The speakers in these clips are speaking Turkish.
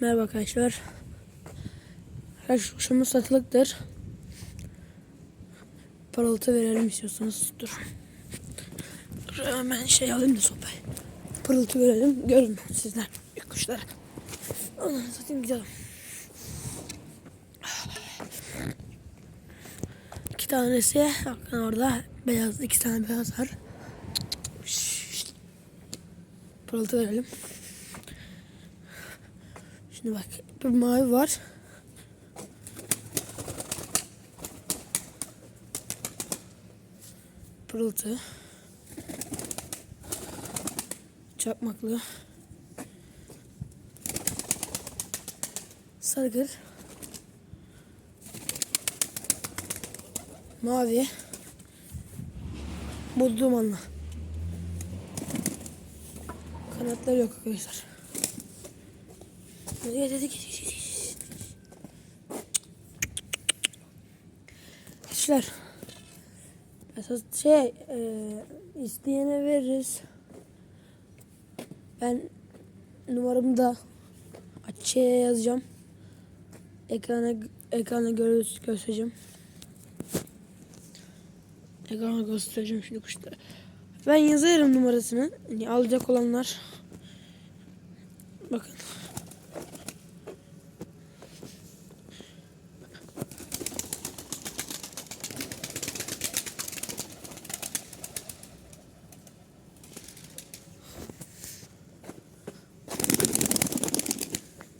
Merhaba arkadaşlar. Şu kuşumuz satılıktır. Parıltı verelim istiyorsanız. Dur. Hemen şey alayım da sopayı. Pırıltı verelim. Görün sizler. Kuşlar. Onları satayım gidelim. İki tanesi bakın orada beyaz iki tane beyaz var. Pırıltı verelim. Şimdi bak bir mavi var. Pırıltı. Çakmaklı. Sargır. Mavi. Bu dumanlı. Kanatları yok arkadaşlar. Hadi hadi git. Gençler. Esas şey e, isteyene veririz. Ben numaramı da açıya yazacağım. Ekrana ekrana göstereceğim. Ekrana göstereceğim şimdi kuşları. Ben yazarım numarasını. Yani alacak olanlar. Bakın.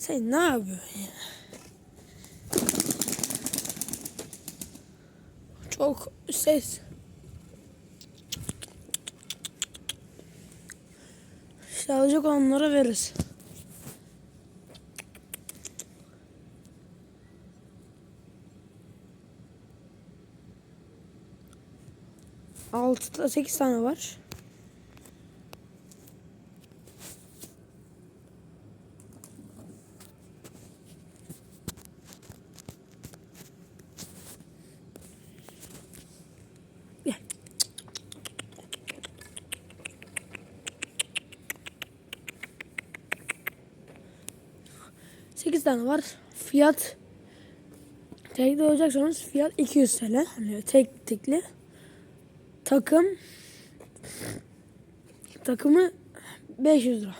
Sen ne yapıyorsun ya? Çok ses. İşte olanlara veririz. Altıda sekiz tane var. 8 tane var. Fiyat tekli olacaksanız fiyat 200 TL. Hani tek tekli. Takım takımı 500 lira.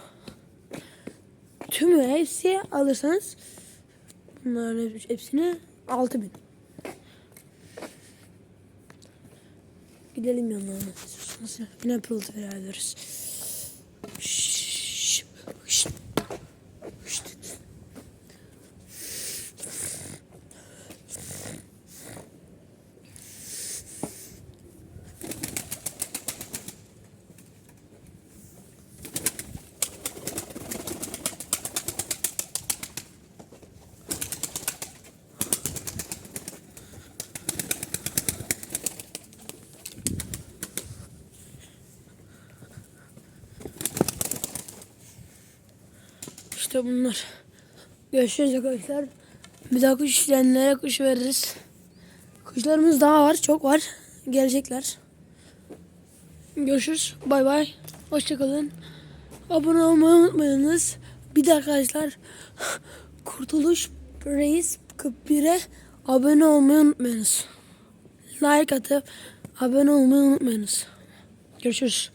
Tümü hepsi alırsanız bunların hepsini 6000. Gidelim yanlarına. Nasıl? Yine pırıltı veririz. Şşş. Şşş. İşte bunlar. Görüşürüz arkadaşlar. Bir daha kuş isteyenlere kuş veririz. Kuşlarımız daha var. Çok var. Gelecekler. Görüşürüz. Bay bay. Hoşçakalın. Abone olmayı unutmayınız. Bir de arkadaşlar Kurtuluş Reis 41'e abone olmayı unutmayınız. Like atıp abone olmayı unutmayınız. Görüşürüz.